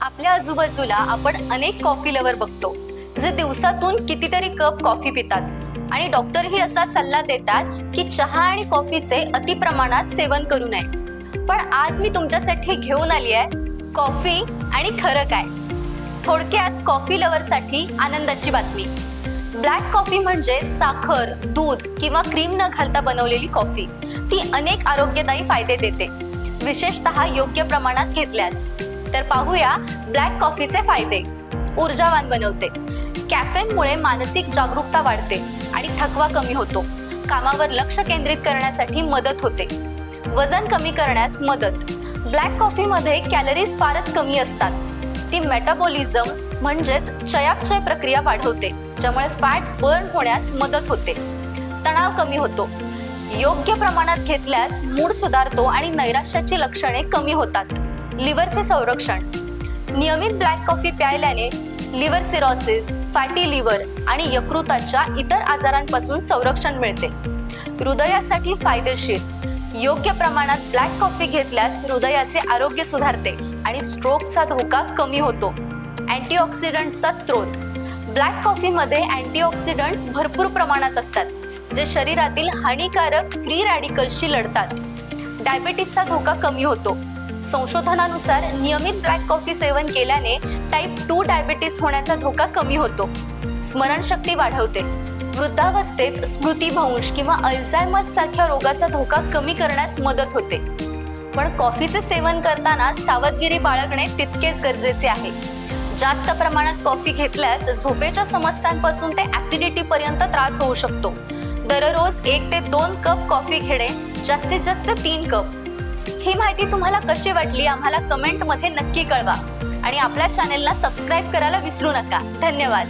आपल्या आजूबाजूला आपण अनेक कॉफी लवर बघतो जे दिवसातून कितीतरी कप कॉफी पितात. आणि डॉक्टरही असा सल्ला देतात की चहा आणि कॉफीचे अति प्रमाणात सेवन करू नये. पण आज मी तुमच्यासाठी घेऊन आली आहे कॉफी आणि खरं काय. थोडक्यात कॉफी लवरसाठी आनंदाची बातमी. ब्लॅक कॉफी म्हणजे साखर दूध किंवा क्रीम न घालता बनवलेली कॉफी ती अनेक आरोग्यदायी फायदे देते. विशेषतः योग्य प्रमाणात घेतल्यास. तर पाहूया ब्लॅक कॉफीचे फायदे. ऊर्जावान बनवते. कॅफेनमुळे मानसिक जागरूकता वाढते आणि थकवा कमी होतो. कामावर लक्ष केंद्रित करण्यासाठी मदत होते. वजन कमी करण्यास मदत. ब्लॅक कॉफीमध्ये कॅलरीज फारच कमी असतात. ती मेटाबॉलिझम म्हणजेच चयापचय प्रक्रिया वाढवते ज्यामुळे फॅट बर्न होण्यास मदत होते. तणाव कमी होतो. योग्य प्रमाणात घेतल्यास मूड सुधारतो आणि नैराश्याची लक्षणे कमी होतात. लिव्हरचे संरक्षण. नियमित ब्लॅक कॉफी प्यायल्याने लिव्हर सिरोसिस फॅटी लिव्हर आणि यकृताच्या इतर आजारांपासून संरक्षण मिळते. हृदयासाठी फायदेशीर. योग्य प्रमाणात ब्लॅक कॉफी घेतल्यास हृदयाचे आरोग्य सुधारते आणि स्ट्रोकचा धोका कमी होतो. अँटीऑक्सिडंट्सचा स्रोत. ब्लॅक कॉफीमध्ये अँटीऑक्सिडंट्स भरपूर प्रमाणात असतात जे शरीरातील हानिकारक फ्री रॅडिकल्सशी लढतात. डायबेटीसचा धोका कमी होतो. संशोधनानुसार नियमित ब्लॅक कॉफी सेवन केल्याने टाईप टू डायबिटीस होण्याचा धोका कमी होतो. स्मरणशक्ती वाढवते. वृद्धावस्थेत स्मृतीभंश किंवा अल्झायमर्स सारख्या रोगाचा धोका कमी करण्यास मदत होते. पण कॉफीचे सेवन करताना सावधगिरी बाळगणे तितकेच गरजेचे आहे. जास्त प्रमाणात कॉफी घेतल्यास झोपेच्या समस्यांपासून ते ऍसिडिटी पर्यंत त्रास होऊ शकतो. दररोज एक ते दोन कप कॉफी घेणे जास्तीत जास्त तीन कप ही माहिती तुम्हाला कशी वाटली आम्हाला कमेंटमध्ये नक्की कळवा. आणि आपल्या चॅनेलला सबस्क्राईब करायला विसरू नका. धन्यवाद.